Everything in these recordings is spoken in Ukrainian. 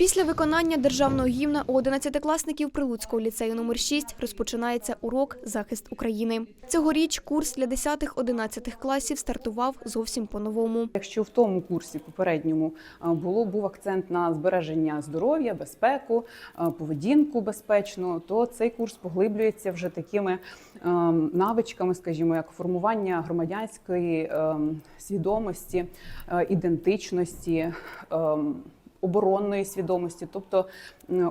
Після виконання державного гімна у 11-класників Прилуцького ліцею номер 6 розпочинається урок Захист України. Цьогоріч курс для 10-11 класів стартував зовсім по-новому. Якщо в тому курсі попередньому було був акцент на збереження здоров'я, безпеку, поведінку безпечну, то цей курс поглиблюється вже такими ем, навичками, скажімо, як формування громадянської ем, свідомості, е, ідентичності. Оборонної свідомості, тобто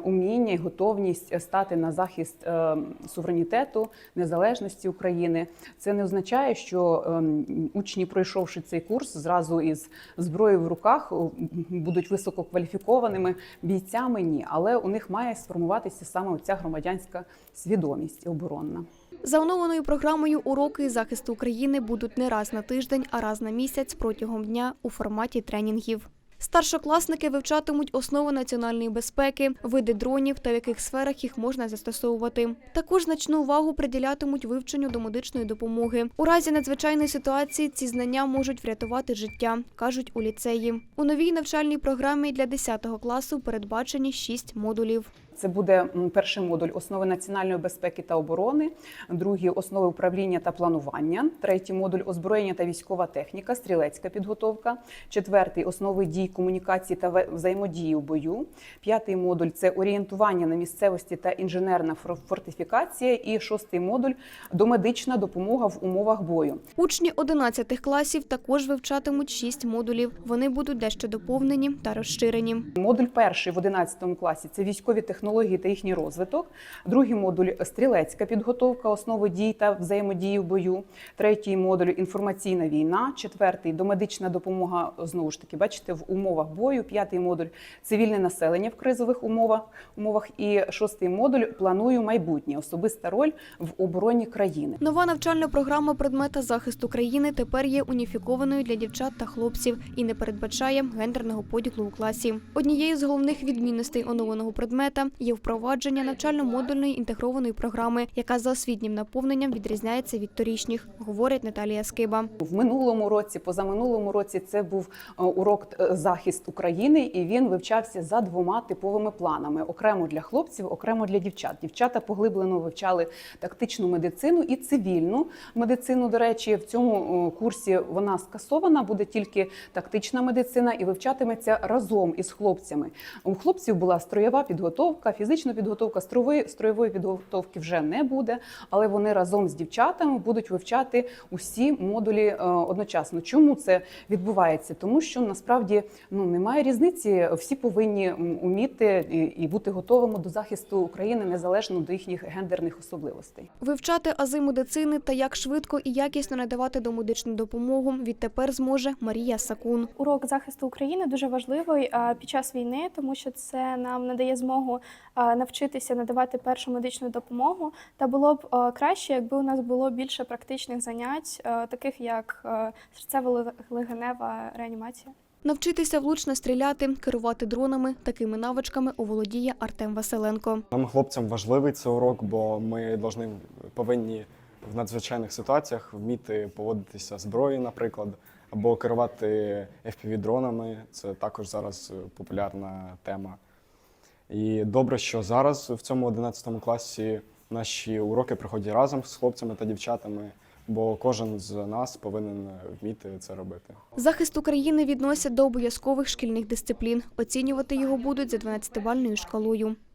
уміння і готовність стати на захист е, суверенітету, незалежності України. Це не означає, що ем, учні, пройшовши цей курс, зразу із зброєю в руках будуть висококваліфікованими бійцями. Ні, але у них має сформуватися саме ця громадянська свідомість оборонна. За оновленою програмою уроки захисту України будуть не раз на тиждень, а раз на місяць протягом дня у форматі тренінгів. Старшокласники вивчатимуть основи національної безпеки, види дронів та в яких сферах їх можна застосовувати. Також значну увагу приділятимуть вивченню до медичної допомоги. У разі надзвичайної ситуації ці знання можуть врятувати життя, кажуть у ліцеї. У новій навчальній програмі для 10 класу передбачені шість модулів. Це буде перший модуль основи національної безпеки та оборони, другий основи управління та планування, третій модуль озброєння та військова техніка, стрілецька підготовка, четвертий основи дій комунікації та взаємодії у бою. П'ятий модуль це орієнтування на місцевості та інженерна фортифікація. І шостий модуль домедична допомога в умовах бою. Учні 11 класів також вивчатимуть шість модулів. Вони будуть дещо доповнені та розширені. Модуль перший в 11 класі це військові технології та їхній розвиток. Другий модуль стрілецька підготовка, основи дій та взаємодії в бою. Третій модуль інформаційна війна. Четвертий домедична допомога знову ж таки, бачите, в умовах бою. П'ятий модуль цивільне населення в кризових умовах. умовах. І шостий модуль планую майбутнє особиста роль в обороні країни. Нова навчальна програма предмета захисту країни тепер є уніфікованою для дівчат та хлопців і не передбачає гендерного поділу у класі. Однією з головних відмінностей оновленого предмета є впровадження навчально-модульної інтегрованої програми, яка за освітнім наповненням відрізняється від торішніх, говорить Наталія Скиба. В минулому році, позаминулому році, це був е, урок е, захист України, і він вивчався за двома типовими планами: окремо для хлопців, окремо для дівчат. Дівчата поглиблено вивчали тактичну медицину і цивільну медицину. До речі, в цьому е, курсі вона скасована, буде тільки тактична медицина і вивчатиметься разом із хлопцями. У хлопців була строєва підготовка, фізична підготовка, строєвої, строєвої підготовки вже не буде, але вони разом з дівчатами будуть вивчати усі модулі е, одночасно. Чому це відбувається? Тому що насправді ну немає різниці. Всі повинні уміти і, бути готовими до захисту України незалежно до їхніх гендерних особливостей. Вивчати ази медицини та як швидко і якісно надавати домедичну допомогу відтепер зможе Марія Сакун. Урок захисту України дуже важливий під час війни, тому що це нам надає змогу навчитися надавати першу медичну допомогу. Та було б краще, якби у нас було більше практичних занять, таких як серцево-легенева реанімація. Навчитися влучно стріляти, керувати дронами такими навичками оволодіє Артем Василенко. Нам, хлопцям, важливий цей урок, бо ми должны, повинні в надзвичайних ситуаціях вміти поводитися зброєю, наприклад, або керувати FPV-дронами. Це також зараз е, популярна тема. І добре, що зараз в цьому 11 класі наші уроки проходять разом з хлопцями та дівчатами, бо кожен з нас повинен вміти це робити. Захист України відносять до обов'язкових шкільних дисциплін. Оцінювати його будуть за 12-бальною шкалою.